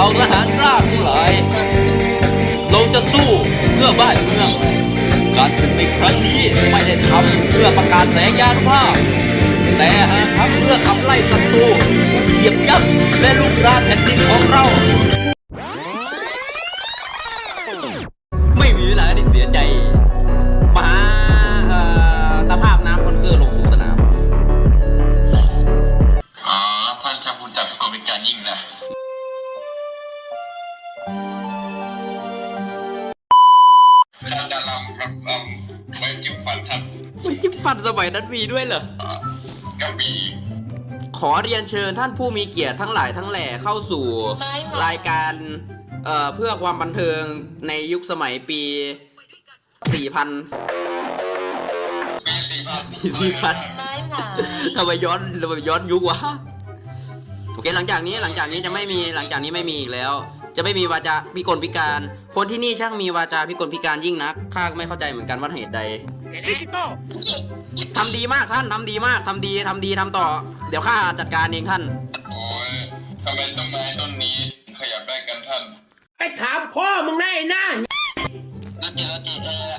เราทหารกล้าทั้งหลาย เราจะสู้เพื่อบ้านเมือง การศึกในครั้งนี้ไม่ได้ทำเพื่อประกาศแสงยานภาพ แต่หากทำเพื่อขับไล่ศัตรูเหยียบย่ำและลุกรานแผ่นดินของเรา มฟันสมัยนั้นมีด้วยเหรอกระบี่ขอเรียนเชิญท่านผู้มีเกียรติทั้งหลายทั้งแหล่เข้าสู่ รายการเอ่อเพื่อความบันเทิงในยุคสมัยปี 4000ปีสี่พันปีสี่พัน ไม้หวายทำไมย้อนทำไมย้อนยุควะโอเคหลังจากนี้หลังจากนี้จะไม่มีหลังจากนี้ไม่มีอีกแล้ว จะไม่มีวาจาพิกลพิการ คนที่นี่ช่างมีวาจาพิกลพิการยิ่งนักข้าไม่เข้าใจเหมือนกันว่าเหตุใด ทำดีมากท่านทำดีมากทำดีทำดีทำต่อ เดี๋ยวข้าจัดการเองท่าน โอ้ยทำไมต้นไม้ต้นนี้ถึงขยับได้กันท่านไปถามพ่อมึงได้นะนักเจรจีเออ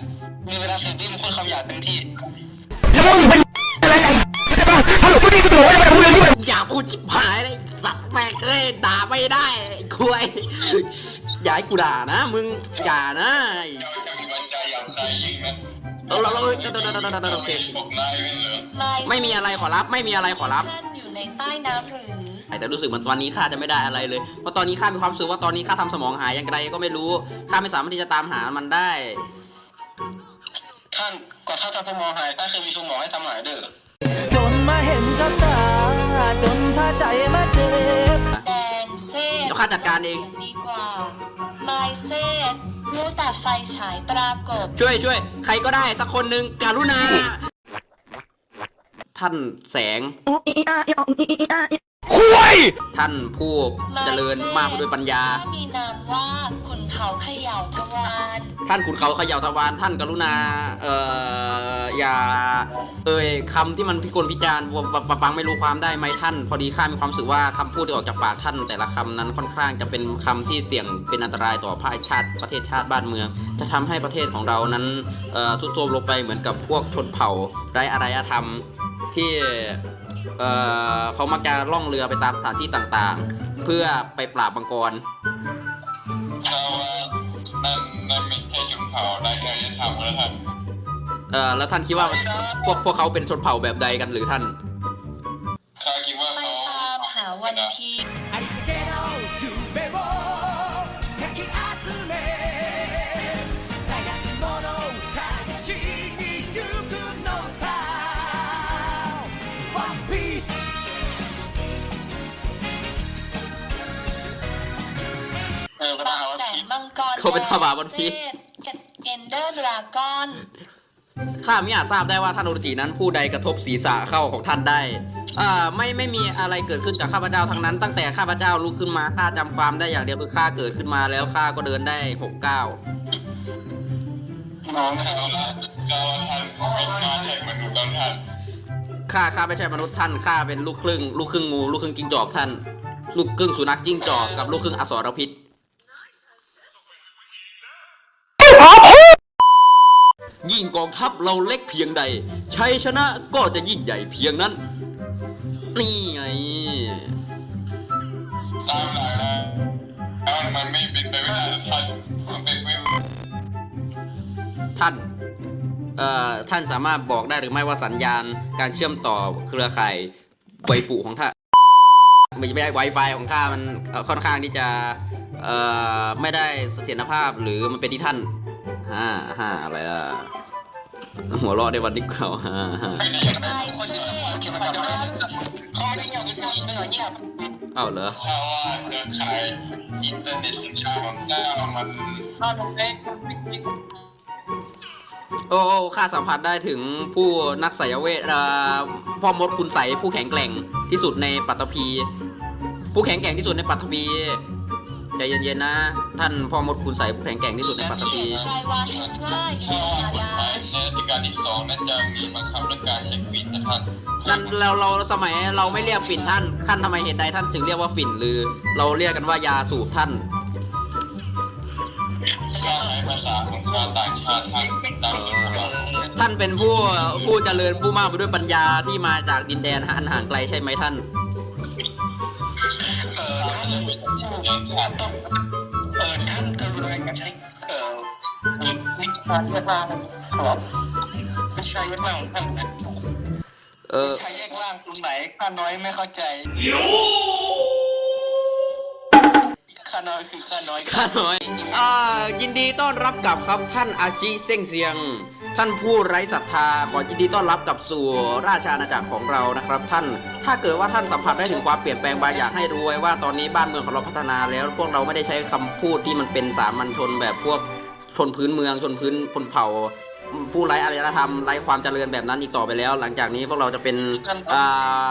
มีเวลาสิบวิมันพูดคำหยาบเต็มที่ อย่าพูดชิบหายเลยสัตว์แม่งเลยด่าไม่ได้ไอ้คุยอย่าให้กูด่านะ มึงอย่านะไอ้ เจ้า เราเราเราโอเคพวกนายเป็นเหรอไม่มีอะไรขอรับ ไม่มีอะไรขอรับ ท่านอยู่ในใต้น้ำหรือ ไอ้แต่รู้สึกเหมือนตอนนี้ข้าจะไม่ได้อะไรเลย เพราะตอนนี้ข้ามีความรู้สึกว่าตอนนี้ข้าทำสมองหายอย่างไรก็ไม่รู้ ข้าไม่สามารถที่จะตามหามันได้ ท่านก่อนท่านทำสมองหายท่านเคยมีสมองให้ทำหายเด้อจนมาเห็นกับตา จนพาใจมาเจ็บ แดงเซตเดี๋ยวข้าจัดการเอง ดีกว่าลายเซ รู้แต่ไฟฉายตรากบช่วยช่วยใครก็ได้สักคนหนึ่งการุณา ท่านแสง ท่านผู้เจริญมากไปด้วยปัญญาถ้มีนามว่าขุนเขาเขย่าทวารท่านขุนเขาเขย่าทวารท่านกรุณา เอ่อ อย่า เอ่ยคำที่มันพิกลพิจารณ์ฟฟฟังไม่รู้ความได้ไหมท่าน พอดีข้ามีความรู้สึกว่าคำพูดที่ออกจากปากท่าน แต่ละคำนั้นค่อนข้างจะเป็นคำที่เสี่ยงเป็นอันตรายต่อภาคชาติประเทศชาติบ้านเมือง จะทำให้ประเทศของเรานั้น เอ่อ สุดโทรมลงไปเหมือนกับพวกชนเผ่าไร้อารยธรรม ที่เอ่อเขามักจะล่องเรือไปตามสถานที่ต่างๆ เพื่อไปปราบมังกรถ้าว่านั่นนั่นไม่ใช่ชนเผ่าได้เลยจะทำแล้วท่านเอ่อแล้วท่านคิดว่าพวกพวกเขาเป็นชนเผ่าแบบใดกันหรือท่าน เออพระบัดากวแสงคิดมังกรเขาเป็นทวารวันพีชเอนเดอร์ดราก้อนข้าไม่อาจทราบได้ว่าท่านโอรจินั้นผู้ใดกระทบศีรษะเข้าของท่านได้อ่าไม่ไม่มีอะไรเกิดขึ้นกับข้าพเจ้าทั้งนั้น ตั้งแต่ข้าพเจ้าลุกขึ้นมาข้าจำความได้อย่างเดียวคือข้าเกิดขึ้นมาแล้วข้าก็เดินได้หกเก้าวน้องเขาละเจ้าท่านไม่น่าใช่มนุษย์แล้วท่านข้าข้าไม่ใช่มนุษย์ท่านข้าเป็นลูกครึ่ง ลูกครึ่งงู ลูกครึ่งจิ้งจอกท่าน ลูกครึ่งสุนัขจิ้งจอกกับลูกครึ่งอสรพิษ ยิ่งกองทัพเราเล็กเพียงใด ชัยชนะก็จะยิ่งใหญ่เพียงนั้น นี่ไงตามหลักแล้วแล้วมันไม่เป็นไปไม่ได้ท่านมันเป็นไปท่านเอ่อท่านสามารถบอกได้หรือไม่ว่าสัญญาณการเชื่อมต่อเครือข่ายไวฟูของท่านไม่ใช่ไม่ได้ Wi-Fi ของข้ามันค่อนข้างที่จะเอ่อไม่ได้เสถียรภาพหรือมันเป็นที่ท่านฮ่าฮ่าอะไรล่ะ หัวเราะในวันนี้เขาฮ่าฮ่าเอาเหรอถ้าว่าเครือข่ายอินเทอร์เน็ตสัญชาติของเจ้ามันโอ้โอ้ข้าสัมผัสได้ถึงผู้นักไสยเวทพ่อมดคุณใสผู้แข็งแกร่งที่สุดในปัตตภีผู้แข็งแกร่งที่สุดในปัตตภี ใจเย็นๆนะ ท่านพ่อมดคุณใสยผู้แข็งแกร่งที่สุดในปัตตภีใครวาเห็นว่าอยู่ถ้าในว่ากฎหมายอาดาในรัชกาลที่สองนั้นจะมีบังคับเรื่องการใช้ฟีดนะท่านนั่นเราเราสมัยเราไม่เรียกฝิ่นท่านท่านทำไมเหตุใดท่านถึงเรียกว่าฝิ่นหรือ เราเรียกกันว่ายาสูบท่านก็ใช้ภาษาของชาติต่างชาติทางดังที่เราท่านเป็นผู้ผู้เจริญผู้มากไปด้วยปัญญาที่มาจากดินแดนอันห่างไกลใช่ไหมท่าน เดินทางเออท่านกรุณาอย่าใช้เออวิวิชาแยกล่างครับวิชาแยกล่างของท่านนะเออวิชาแยกล่างตรงไหนข้าน้อยไม่เข้าใจข้าน้อยคือข้าน้อยข้าน้อย อ่า ยินดีต้อนรับกลับครับท่านอาชิเส้งเซียง ท่านผู้ไร้ศรัทธาขอยินดีต้อนรับกับสู่ราชอาณาจักรของเรานะครับ ท่านถ้าเกิดว่าท่านสัมผัสได้ถึงความเปลี่ยนแปลงบางอย่างให้รู้ไว้ว่าตอนนี้บ้านเมืองของเราพัฒนาแล้วพวกเราไม่ได้ใช้คำพูดที่มันเป็นสามัญชนแบบพวกชนพื้นเมืองชนพื้นพนเผ่า ผู้ไร้อารยธรรมไร้ความเจริญแบบนั้นอีกต่อไปแล้ว หลังจากนี้พวกเราจะเป็นอ่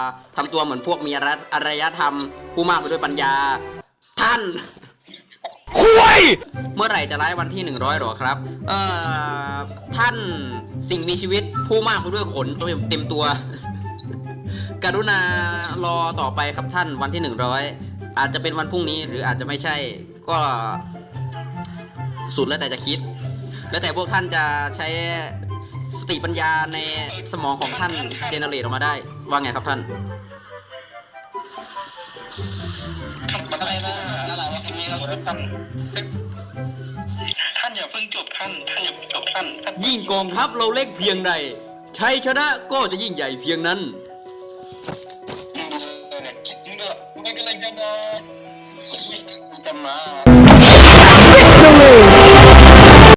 าทำตัวเหมือนพวกมีอารยธรรม ผู้มากไปด้วยปัญญา ท่าน เมื่อไหร่จะไลฟ์วันที่ 100หรอครับ เอ่อ ท่านสิ่งมีชีวิตผู้มากไปด้วยขนเต็มตัว กรุณารอต่อไปครับท่านวันที่ 100 อาจจะเป็นวันพรุ่งนี้หรืออาจจะไม่ใช่ ก็สุดแล้วแต่จะคิด แล้วแต่พวกท่านจะใช้สติปัญญาในสมองของท่านเจเนเรตออกมาได้ ว่าไงครับท่าน ท่านท่านอย่าเพิ่งจบท่านท่านอย่าเพิ่งจบท่านท่าน ยิ่งกองทัพเราเล็กเพียงใดชัยชนะก็จะยิ่งใหญ่เพียงนั้น